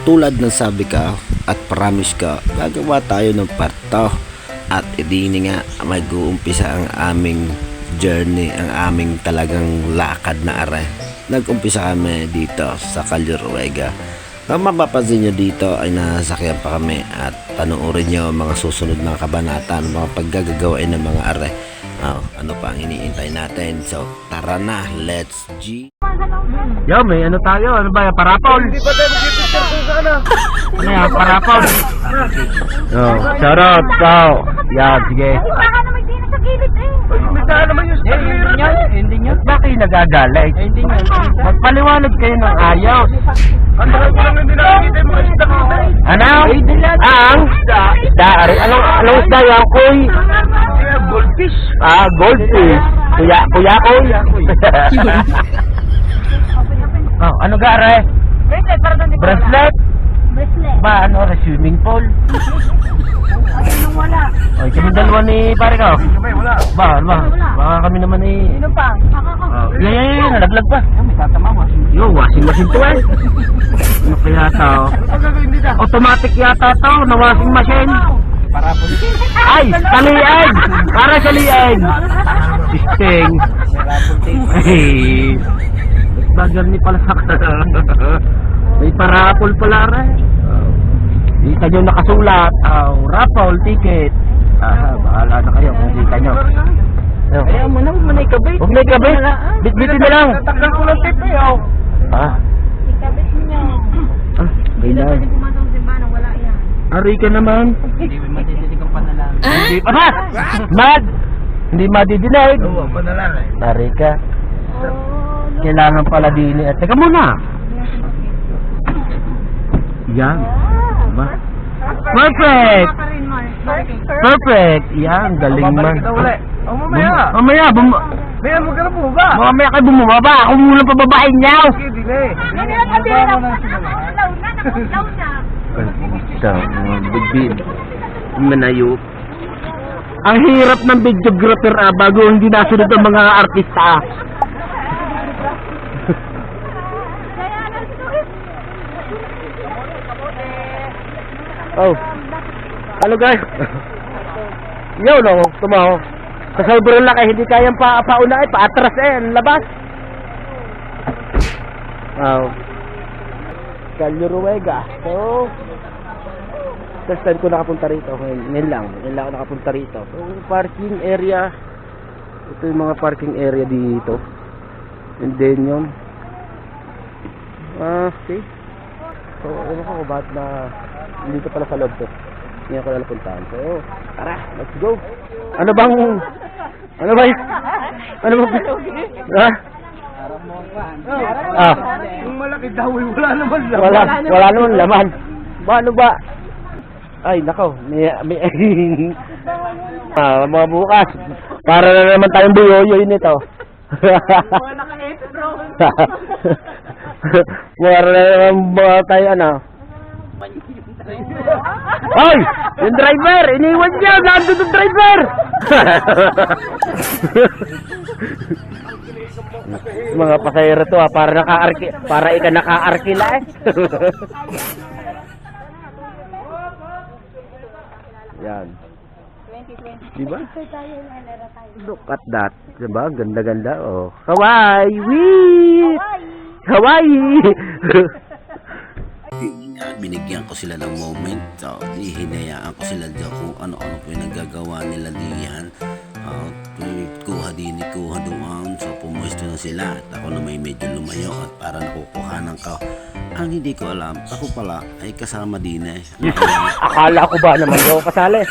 Tulad ng sabi ka at promise ka, gagawa tayo ng parto. At idini nga mag-uumpisa ang aming journey, ang aming talagang lakad na are. Nag-umpisa kami dito sa Calderuega. Ang mapapansin nyo dito ay nasakyan pa kami at panoorin nyo ang mga susunod mga kabanata, ang mga paggagagawain ng mga are. Oh, ano pa ang iniintay natin? So, tara na, let's G! Yo, may ano tayo? Ano ba? Parapol? Hindi pa tayo. Ano yan? Parapol? Oh, shoutout. Wow. Yan, sige. Baka naman gilid eh. Yung staliro niya. Hindi niya. Bakit kayo nagagalay? Hindi niya. Magpaliwanag kayo ng ayos. Ang dahil ko lang hindi nakikita yung mga isda. Ano? Ang? Isda. Ari, Anong, anong isda yan, kuy? Goldfish. Ah, goldfish. Kuya, kuya, kuy. oh, ano ga, are? Bracelet, Bracelet? Ba, ano, swimming pool? Ay, nung wala. Ay, kami dalawa ni pare ko. Kami, wala. Ba, ano ba? Baka kami naman ni... Sino pa? Ako, ako. Oh, yeah, yeah, yeah, nalaglag pa. May tatama, Yo, washing machine to eh. Ano kaya to? Automatic yata to, na washing machine. Para po. Ay, sa lieg! Para sa lieg! Sting. Ay, bagal ni pala sa May parapol pala rin. Kita nyo nakasulat, oh, raffle ticket. Ah, bahala na kayo kung kita nyo. Ayaw mo na, huwag mo na ikabit. Huwag na ikabit. Bitbitin na lang. Takal ko ng tip eh, oh. Ah, Ikabit niyo. ah, Hindi may na pwede nang wala yan. Ari ka naman. Hindi madidinig ang panalang. Hindi pa. Mad! Hindi madidinig. Oo, panalang eh. Ari ka. Oh, Kailangan pala dini. At teka muna. Yan. Diba? Perfect! Mar. Perfect. Perfect! Yan, galing man. Oh, mamaya. Mamaya, bum May mo ka na bumaba. mamaya kayo bumababa. Ako muna pababain niyo. Hindi na eh. Ano yan, sabi na na. Manayo. Ang hirap ng videographer ah, bago hindi nasunod ang mga artista. ah. Kaya lang ito eh. Oh. Ano guys? Yo no, tumaho. Sa sobrang laki hindi kayang pa pauna eh, paatras eh, ang labas. Oh. Calderuega. So, first time ko nakapunta rito. Ngayon, ngayon lang. Ngayon lang ako nakapunta rito. So, parking area. Ito yung mga parking area dito. And then yun. Ah, okay. So, ano ko ba't na dito pala sa loob to. Hindi ako nalapuntahan. So, tara, let's go. Ano bang, ano ba ano ba, ha? Ah, Yung malaki daw eh, wala naman lang. wala, wala naman laman. Ba, ano ba? Ay, nako, may, may, ah, mga bukas. Para na naman tayong buyoyoy nito. Para na naman mga tayo, ano. Ay! Yung driver! Iniwan niya! Nandun yung driver! mga pasahero to ha, para naka-arki, para ika naka-arkila eh. Yan. 2020. Diba? Look at that. Diba? Ganda-ganda. Oh. Hawaii! Wee! Hawaii! At binigyan ko sila ng moment. So, di hinayaan ko sila dyan kung ano-ano po yung nagagawa nila diyan. Uh, kuha din, kuha doon. So, pumuesto na sila. At ako na may medyo lumayo at para nakukuhanan ka. Ang hindi ko alam, ako pala ay kasama din eh. Akala ko ba naman daw kasali?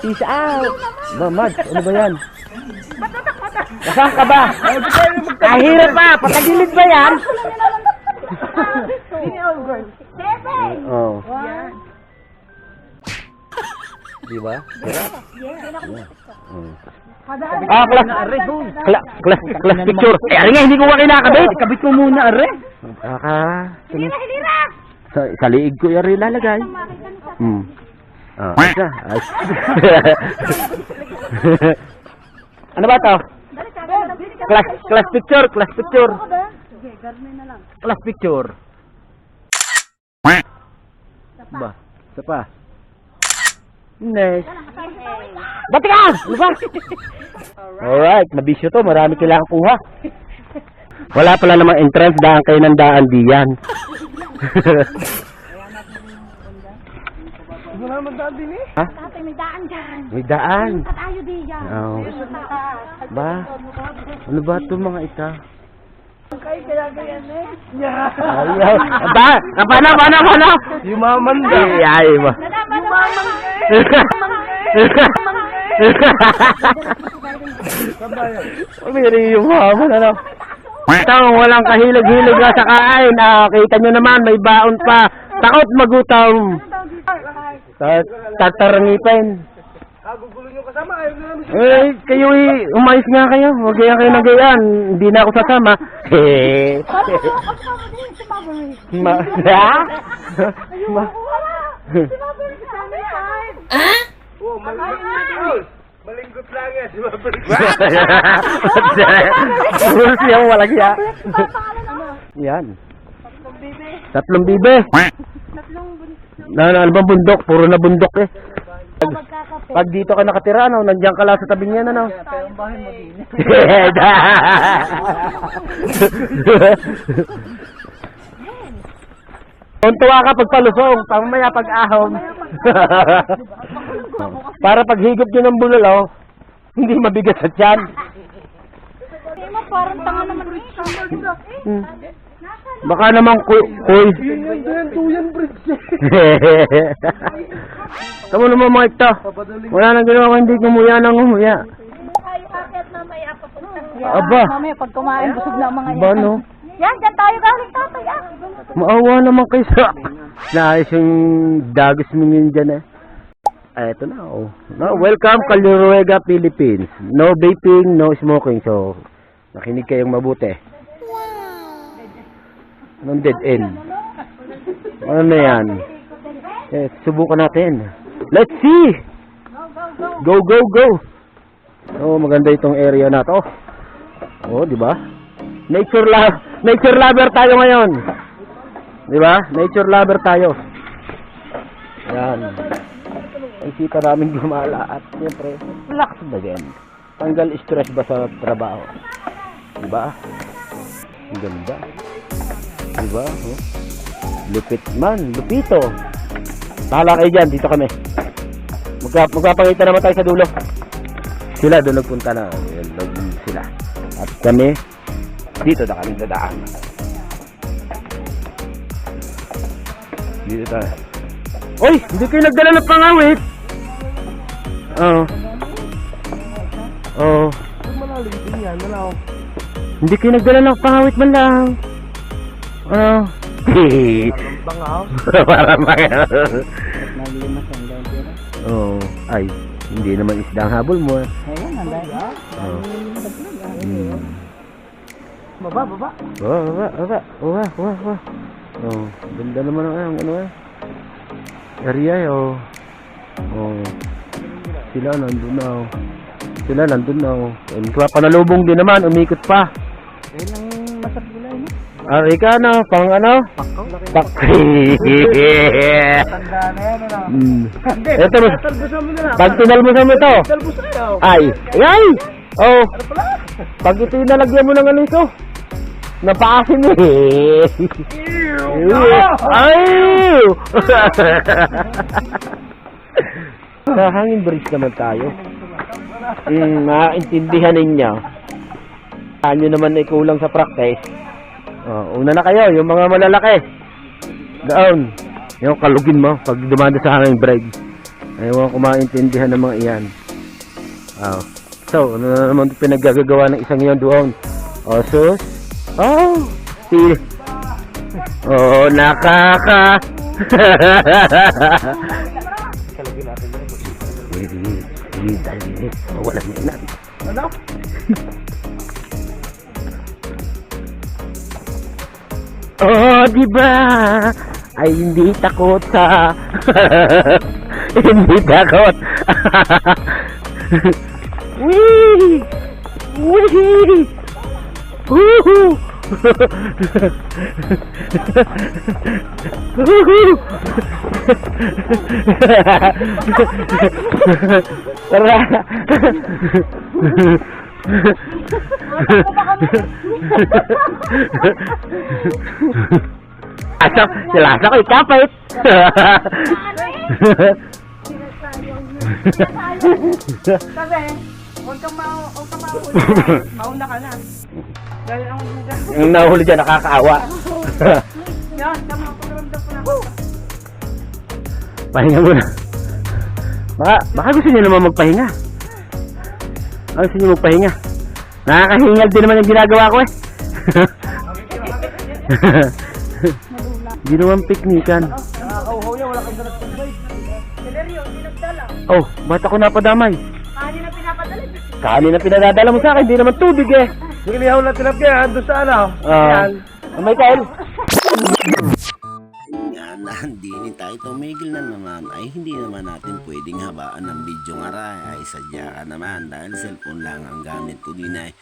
Peace out! Mamad, ano ba yan? Nasaan ka ba? Kahirap pa! Patagilid ba yan? Bebe! Oh. Di ba? Mm. Kadaan. Ah, class, class, class, class picture. Eh, ano nga, hindi ko ka kinakabit. Kabit mo muna, are. Kaka, Hilira, hilira! sa, sa liig ko yung ilalagay. Hmm. Ah, isa. Ano ba to? Class, class picture, class picture. Class picture. Ba? Isa pa. Next. Bati ka! Ba? Alright, mabisyo to. Marami kailangan kuha. Wala pala namang entrance. Daan kayo ng daan diyan. Wala naman daan din eh. ha? Tatay, may daan dyan. May daan. At tayo di yan. Oh. Ba? Ano ba ito mga ita? Kayo kaya ganyan eh. Ayaw. Ba? Ah, Paano? Paano? Paano? Yumaman Ay, ay ba? Nadama naman. Umiri yung hamon, ano? Ito, walang kahilig-hilig na sa kain. Ah, kita nyo naman, may baon pa. Takot magutom. Ta- Tatarangipin. Kasama. Ayaw nyo namin Eh, kayo eh, umayos nga kayo. Huwag kaya kayo na gayaan. Hindi na ako sasama. Hehehe. Kasama din si Maverick. Ma... Ha? Ma... Si Maverick kasama yan. Oh, malingkot. Malingkot lang yan. Si Maverick. Rules yan, walang ya. Papangalan ano? Yan. Tatlong bibe. Tatlong bunso. Na, na, ano bang bundok? Puro na bundok eh. Magkakape. Pag dito ka nakatira, no, nandiyan ka lang sa tabi niyan, ano? Pero ang bahay mo din. Tuntua ka pag palusong, pamaya pag ahon. Para pag higop nyo ng bulalo, hindi mabigat sa tiyan. Parang tanga naman. Hmm. Baka naman kuy. kuy. Yun yung doon, tuyan bridge. Tama naman mga ito. Wala nang ginawa kung hindi kumuya nang umuya. Tayo akit na may apapunta. Aba. Mamaya pag kumain, busog na ang mga Ba no? Yan, dyan tayo galing tatay ah. Maawa naman kayo sa... Naayos yung dagos mo yun dyan eh. Ay, eto na oh. No, welcome Caluruega, Philippines. No vaping, no smoking. So, nakinig kayong mabuti. Anong dead end? Ano na yan? Eh, subukan natin. Let's see! Go, go, go! Oh, maganda itong area na to. Oh, di ba? Nature love, nature lover tayo ngayon. Di ba? Nature lover tayo. Yan. Nakikita namin gumala at siyempre, relax ba din? Tanggal stress ba sa trabaho? Di ba? Ang ganda. Di ba? Oh. Lupit man, lupito. Bahala kayo dyan, dito kami. Magka, magpapakita naman tayo sa dulo. Sila doon nagpunta na. Yan, doon sila. At kami, dito na kami dadaan. Dito tayo. Oy! Hindi kayo nagdala ng pangawit! Oo. Oo. Malalim din yan. Ako. Hindi kayo nagdala ng pangawit man lang. Oo. Bangaw. Para mga... Oo. Ay, hindi naman isda ang habol mo. eh. Oo. Hmm. Baba, baba. Baba, baba, baba. Baba, baba, baba. Oh, ganda naman ang ang ano eh. Area eh, oh. Oh. Sila nandun na oh. Sila nandun na oh. Eh, panalubong din naman, umikot pa. Ah, ika ano, pang ano? Pak. Tanda na yan. Ano? Hmm. Hindi. Ito, mas- Talbusan mo na lang. Pag tinalmusan mo ito, Talbusan ay, ay! Oh, Ano pala? pag ito yung nalagyan mo ng ano ito, napaasin mo eh. Ay! Sa hangin bridge naman tayo. Hmm, maintindihan ninyo. Ano naman ay kulang sa practice. Oh, una na kayo, yung mga malalaki. Doon. Yung kalugin mo pag dumanda sa hangin bridge. Ayaw ko maintindihan ng mga iyan. Oh. So, ano na naman pinaggagawa ng isang yon doon? Oh, sus. Oh, si... Oh, nakaka... Hindi, hindi, hindi. Oh, wala na yan. Ano? Oh, di ba? Ay, hindi takot sa... hindi takot. Wee! Wee! Woohoo! Woohoo! Tara. Asa, silasa ko ikapit. Sabi, huwag kang ma... Huwag kang mahuli. Mauna ka na. Dahil ang. Yung nahuli dyan, nakakaawa. Yan, tama ako naramdam ko na. Pahinga muna. Baka, baka gusto niyo naman magpahinga. Baka gusto niyo magpahinga. Nakakahingal din naman yung ginagawa ko eh. Hindi naman piknikan. Nakakauhaw wala kang dalat pag Valerio, hindi nagdala. Oh, ba't ako napadamay? Kanin na pinapadala. Kanin na pinadadala mo sa akin, hindi naman tubig eh. Sige, lihaw na tilapia, doon sa ano. Ah, Michael. nga na hindi ni tayo tumigil na naman. Ay hindi naman natin pwedeng habaan ng video nga ra ay sadya ka naman dahil cellphone lang ang gamit ko din ay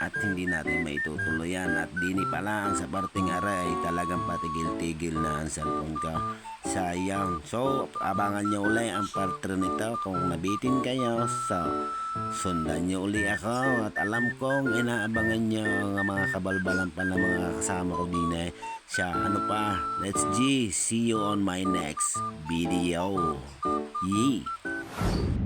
at hindi natin maitutuloy yan at dini pa lang sa parting ara ay talagang patigil-tigil na ang cellphone ka sayang. So abangan nyo uli ang part 3 nito. Kung nabitin kayo so sundan nyo uli ako. At alam kong inaabangan nyo ang mga kabalbalan pa ng mga kasama ko din eh. Siya ano pa? Let's G. See you on my next video. Yee